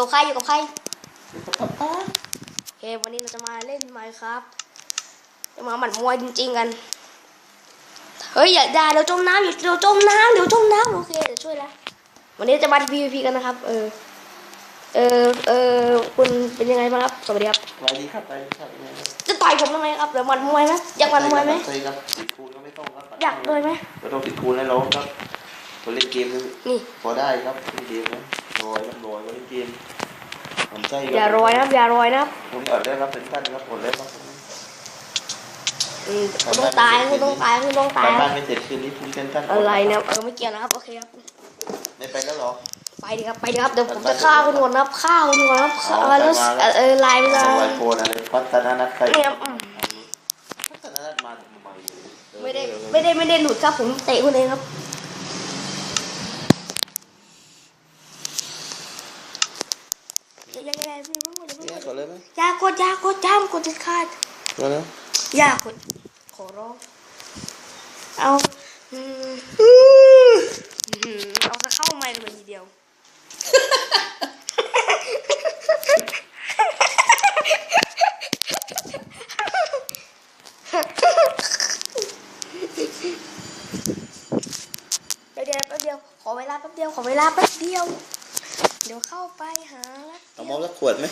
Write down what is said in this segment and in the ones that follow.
กับใครอยู่กับใครป๊าป๊าโอเควันนี้เราจะมาเล่นไมค์ครับจะมาหมัดมวยจริงๆกัน เฮ้ยอย่าอย่าเดี๋ยวจมน้ำเดี๋ยวจมน้ำเดี๋ยวจมน้ำโอเคเดี๋ยวช่วยแล้ววันนี้จะมา PVP กันนะครับ เออ เออ เออคุณเป็นยังไงบ้างครับ สวัสดีครับสวัสดีครับสวัสดีครับยังไงครับจะต่อยผมทำไมครับเดี๋ยวหมัดมวยไหมอยากหมัดมวยไหมใช่ครับติดคูณก็ไม่ต้องครับอยากเลยไหมไม่ต้องติดคูณให้เราครับเราเล่นเกมนี่นี่พอได้ครับเล่นเกมนะ รอยครับรอยก็เล่นเกมผมใช่อย่ารอยนะครับอย่ารอยนะครับผมอดได้ครับเป็นท่านครับอดได้ครับอืมคุณต้องตายคุณต้องตายคุณต้องตายการคบ้ารับนไม่เสร็จคืนนี้พรุ่งนี้เป็นท่านอะไรนะครับเออไม่เกี่ยวนะครับโอเคครับไม่ไปแล้วเหรอไปดีครับไปดีครับเดี๋ยวผมจะฆ่าคุณก่อนนะครับฆ่าคุณก่อนนะครับฆ่าแล้วเออเออไลน์ไปสเลยวัสดีโฟนอะไรพัฒนานัทใครเนี่ยอืมพัฒนานัทมาทำไมไม่ได้ไม่ได้ไม่ได้หลุดครับผมเตะคุณเองครับ อย่าอย่าอย่าพี่เพิ่งกดอย่าเพิ่งเนี่ยกกดดเลยไหมอย่ากดอย่ากดจ้ามกดเด็ดขาดกดแล้วอย่ากดขอร้องเอาอืมอืมเอาจะเข้าไมค์เลยทีเดียวเดี๋ยวเดี๋ยวแป๊บเดียวขอเวลาแป๊บเดียวขอเวลาแป๊บเดียวเดี๋ยวเข้าไปหาแล้วเอามอสสักขวดไหม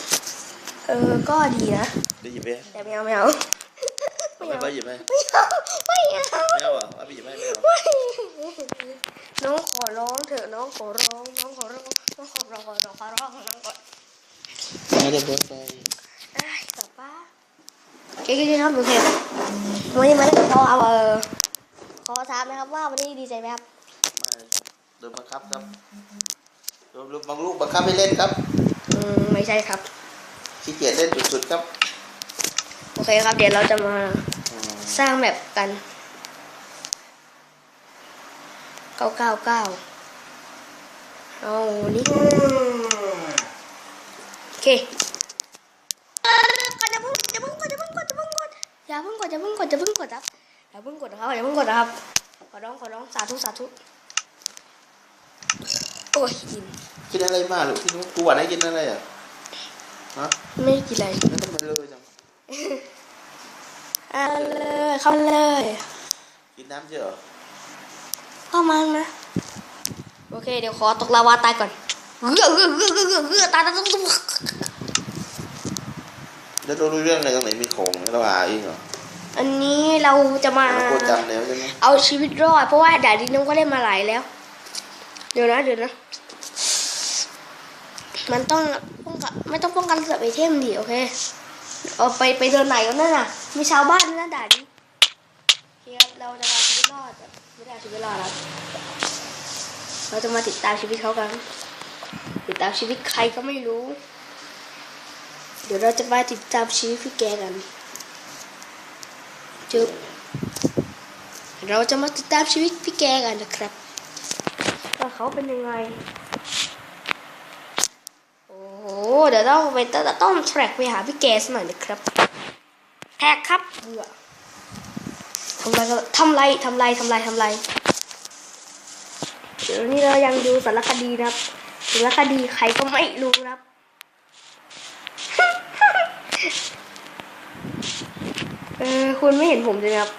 เออ ก็ดีนะ ได้หยิบไปแต่ไม่เอาไม่เอาไม่ไปหยิบไปไม่เอาไม่เอาไม่เอาอะเอาไปหยิบให้ไม่เอาไม่น้องขอร้องเถอะน้องขอร้องน้องขอร้องน้องขอร้องขอร้องขอร้องน้องขอไม่ได้เบิร์ดไปได้กลับบ้านโอเคโอเคครับโอเควันนี้มาเล่นขอเอาเออขอถามนะครับว่าวันนี้ดีใจไหมครับไม่โดนบังคับครับโดน บางลูกบังคับให้เล่นครับ อืมไม่ใช่ครับ ขี้เกียจเล่นสุดๆครับ โอเคครับ เดี๋ยวเราจะมาอืมสร้างแบบกันเก้าเก้าเก้าเอานี่โอเคก่อนอย่าเพิ่งอย่าเพิ่งกดอย่าเพิ่งกดอย่าเพิ่งกดอย่าเพิ่งกดอย่าเพิ่งกดอย่าเพิ่งกดครับอย่าเพิ่งกดนะครับอย่าเพิ่งกดนะครับ ขอร้องขอร้องสาธุสาธุ โอ้ยกิน กินอะไรมาลูกที่นู้นกูหวานให้กินอะไรอะฮะไม่กินอะไรนั่นทำไมเลยจังอ่าเลยเข้ามาเลย กินน้ำเยอะเหรอเข้ามานะ โอเค เดี๋ยวขอตกลาวาตายก่อนเฮ้อเฮ้อเฮ้อเฮ้อเฮ้อเฮ้อตายตายตายตายแล้วเรารู้เรื่องอะไรตรงไหนมีของเราอ่านเองเหรออันนี้เราจะมาเราโคตรจำแล้วใช่ไหมเอาชีวิตรอดเพราะว่าด่าดินน้องก็เล่นมาหลายแล้วเดี๋ยวนะเดี๋ยวนะ มันต้องป้องกันไม่ต้องป้องกันเสือไปเทมดิโอเคเอาไปไปเดินไหนกันนั่นน่ะ มีชาวบ้านด้วยนด่าดิโอเคครับเราจะมาชีวิตรอดไม่ได้ชีวิตรอดครับเราจะมาติดตามชีวิตเขากัน ติดตามชีวิตใครก็ไม่รู้ เดี๋ยวเราจะมาติดตามชีวิตพี่แกกันจุ๊บเราจะมาติดตามชีวิตพี่แกกันนะครับ เขาเป็นยังไง โอ้โห เดี๋ยวต้องไปต้องต้องแทร็กไปหาพี่แกสักหน่อยนะครับแท็กครับเบื่อทำไรก็ทำไรทำไรทำไรทำไร เดี๋ยวนี้เรายังดูสารคดีนะครับ สารคดีใครก็ไม่รู้นะครับเออคุณไม่เห็นผมเลยนะครับ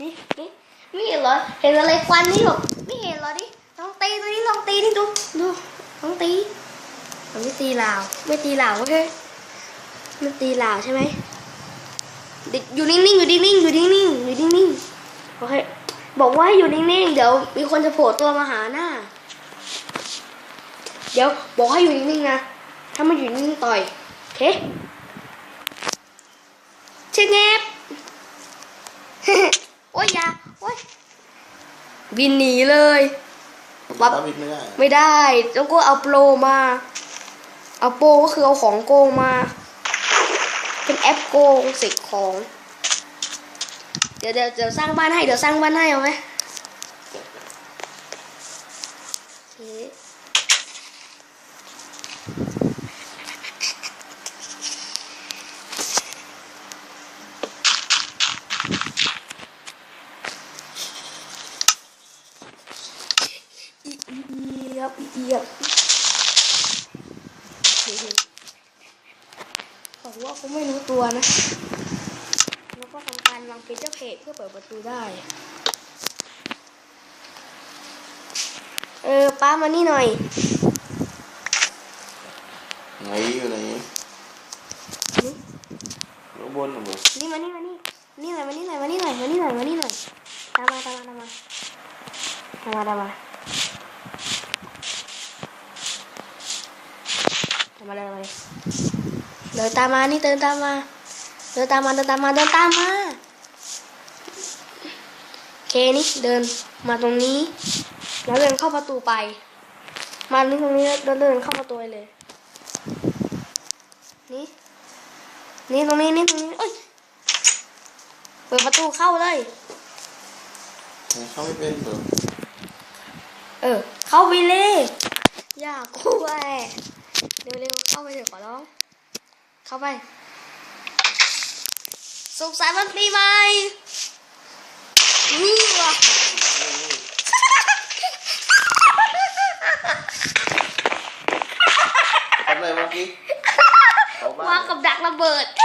นี่นี่ไม่เห็นเหรอ เห็นอะไรควันนี่หรอไม่เห็นเหรอดิ ลองตีตัวนี้ลองตีนี่ดูดูลองตีมันไม่ตีลาว ไม่ตีลาวโอเคมันตีลาวใช่ไหมเด็กอยู่นิ่งๆอยู่นิ่งๆอยู่นิ่งๆอยู่นิ่งๆโอเคบอกว่าให้อยู่นิ่งๆเดี๋ยวมีคนจะโผล่ตัวมาหาหน้า เดี๋ยวบอกให้อยู่นิ่งๆนะถ้ามันอยู่นิ่งๆต่อยโอเคเช็งแงบโอ้ยยาโอ้ยบินหนีเลย ปั๊บวิดไม่ได้ไม่ได้ต้องก็เอาโปรมา เอาโปรก็คือเอาของโกงมา เป็นแอปโกงเสกของ เดี๋ยวเดี๋ยวเดี๋ยวสร้างบ้านให้เดี๋ยวสร้างบ้านให้เอาไหมโอเคอี เอียบอีเอียบโอเคตัวนะ แล้วก็ทำการวางเพจเจ้าเพจเพื่อเปิดประตูได้ เออป้ามานี่หน่อย ไหนอยู่ไหนข้างบนเหรอนี่มานี่มานี่นี่หน่อยมานี่หน่อยมานี่หน่อยมานี่หน่อยมานี่หน่อยตามมาตามมาตามมาตามมาตามมาตา มมาเลยมาเลย เดินตามมานี่เดินตามมา เดินตามมาเดินตามมาเดินตามมาโอเคนี่เดินมาตรงนี้ แล้วเดินเข้าประตูไป มานี่ตรงนี้แล้วเดินเข้าประตูไปเลย นี่ นี่ตรงนี้นี่ตรงนี้เอ้ยเปิดประตูเข้าเลยเขาไม่เป็นเหรอเออ เข้าไปเลย อย่ากลัวแอะ เร็วๆเข้าไปเถอะขอร้อง เข้าไปสุขสันต์วันปีใหม่นี่ว่ะทำอะไรเมื่อกี้เขาบ้าวางกับดักระเบิด โอ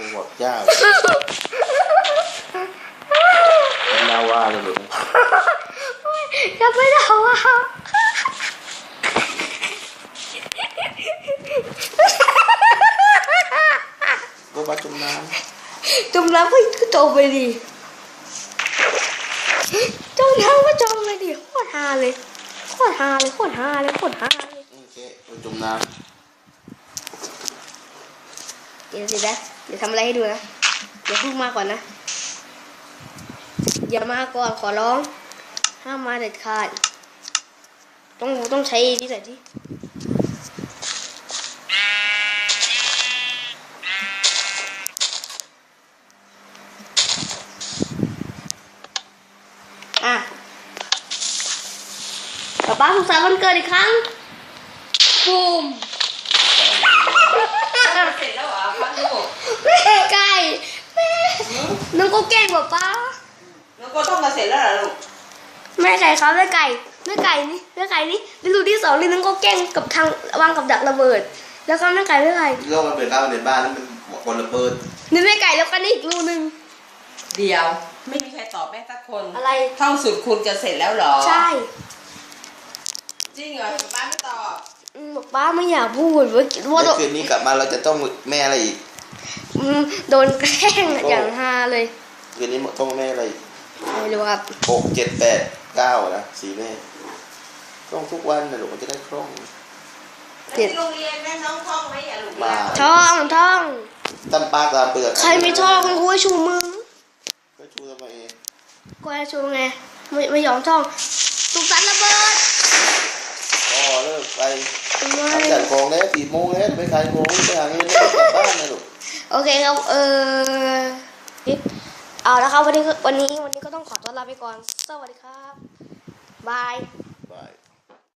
้โหหดยากเป็นลาวาเลยลูก ยังไม่ได้ว่ะ ก็บ้าจมน้จมน้ำก็จมไปดิจมน้ำก็จมไปดิโคตรฮาเลยโคตรฮาเลยโคตรฮาเลยโคตรฮาเลยำโอเคไปจมน้เดี๋ยวสินะเดี๋ยวทำอะไรให้ดูนะอย่าเพิ่งมาก่อนนะอย่ามาก่อนขอร้อง ห้ามมาเด็ดขาดต้องต้องใช้นี่แหละที่ ป๊าป้าสุขสันต์วันเกิดอีกครั้งบูมเสร็จแล้วเหรอครับลูกแม่ไก่แม่น้องก็แกล้งป๊าป้าแล้วก็ต้องมาเสร็จแล้วเหรอลูกแม่ไก่ครับแม่ไก่แม่ไก่นี่แม่ไก่นี่ฤดูที่สองนี่น้องก็แกล้งกับทางวางกับดักระเบิด แล้วก็แม่ไก่แม่ไก่ำโลกมันเป็นข้าวในบ้านแล้วมันคนระเบิดนี่แม่ไก่แล้วก็นี่อีกรูนึงเดียว ไม่มีใครตอบแม่สักคนอะไรท่องสุดคุณจะเสร็จแล้วเหรอ ใช่ จริงเหรอป้าไม่ตอบอืมป้าไม่อยากพูดว่าว่าเดี๋ยวคืนนี้กลับมาเราจะต้องแม่อะไรอีก อืมโดนแกล้งอย่างฮาเลยคืนนี้ต้องแม่อะไรอีกไม่รู้ครับหกเจ็ดแปดเก้านะสี่แม่ต้องทุกวันนะลูกมันจะได้คล่อง แล้วที่โรงเรียนแม่น้องท่องไหมอย่าลูกมา ท่องท่องตำปลาตามเปลือกใครไม่ท่องกูให้ชูมือก็ชูทำไมเองกูให้ชูไงไม่ไม่ยอมท่องสุขสันต์ระเบิดอ๋อเลิก ไปไม่ทำจัดของแล้วสี่โมงแล้วไปขายของไปหาเงินแล้วกลับบ้านนะลูกโอเคครับ เออเอาละครับวันนี้ก็วันนี้วันนี้ก็ต้องขอตัวลาไปก่อน สวัสดีครับ บาย